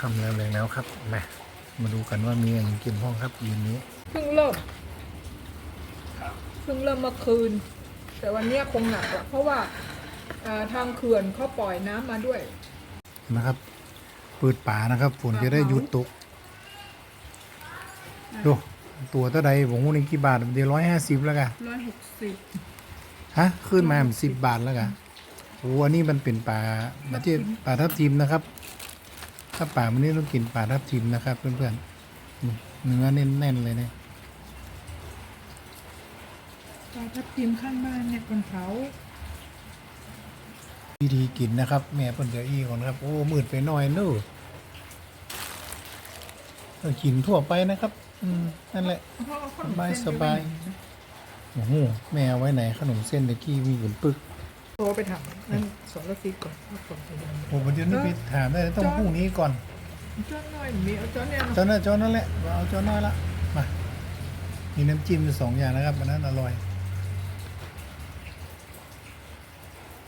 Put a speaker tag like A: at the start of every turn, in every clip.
A: คำแล้วเลยแล้วครับมามาดูกันว่ามีอย่างกินห้องครับยืนนี้
B: เพิ่งเริ่มเพิ่งเริ่มเมื่อคืน แต่วันเนี้ยคงหนักละเพราะว่าอ่าทางเขื่อนเขาปล่อยน้ำมาด้วย
A: นะครับเปิดป่านะครับฝน
B: ป่า
A: จะได้
B: เผา
A: หยุดตกดูตัวเท่าใดผมว่านี่กี่บาทเดี๋ยวร้อยห้าสิบแล้วกัน
B: ร้อยหกสิบ
A: ฮะขึ้นมาสิบบาทแล้วกันโอ้อันนี้มันเป็นป่ามาที่ป่าทับทิมนะครับ ถ้าป่ามันนี่ต้องกินป่าทับทิมนะครับ เพื่อนๆนี่เนื้อแน่นๆเลยเนี่ย
B: ปลาทับทิมข้างบ้านเนี่ยคนเผา
A: วิธีกินนะครับ แม่เพิ่นจะอี้ก่อนครับ โอ้มืดไปหน่อยเนู้ก็กินทั่วไปนะครับ อืมนั่นแหละ
B: เพราะเอาขนม
A: สบาย
B: เส้น
A: สบายโอ้โหแม่เอาไว้ไหนขนมเส้นตะกี้มีอยู่ปึก
B: โทรไปถามนั่นสอนรถฟีก่อนว่าส่งไปยัง
A: โอ้ประเดี๋ยวนี้ไปถามได้ต้อง
B: จอน
A: พรุ่งนี้ก่อน
B: จ้าหน่อยมีเอาจ้าเนี่ย
A: จอนนั่นจอนนั่นแหละเอาจอนน้อยละมามีน้ำจิ้มอยู่สองอย่างนะครับอันนั้นอร่อย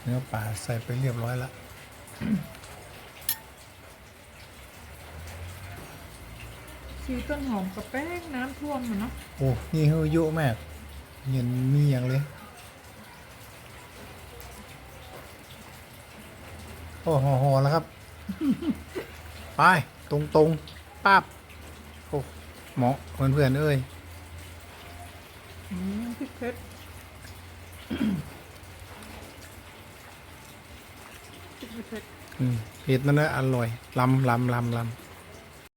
A: เนื้อปลาใส่ไปเรียบร้อยละ
B: ซีต้นหอมกับแป้งน้ำท่วมมันเนาะ
A: โอ้นี่เฮยเยอะมากเย็นมีอย่างเลย โอ้ห่อห่อแล้วครับ ไป ตรงตรงๆป้าบโอ้เหมาะเพื่อนเพื่อนๆเอ้ย
B: อืมพริกเพชรพริกเพชร
A: อืมเผ็ดนั่นแหละอร่อยลำลำลำลำ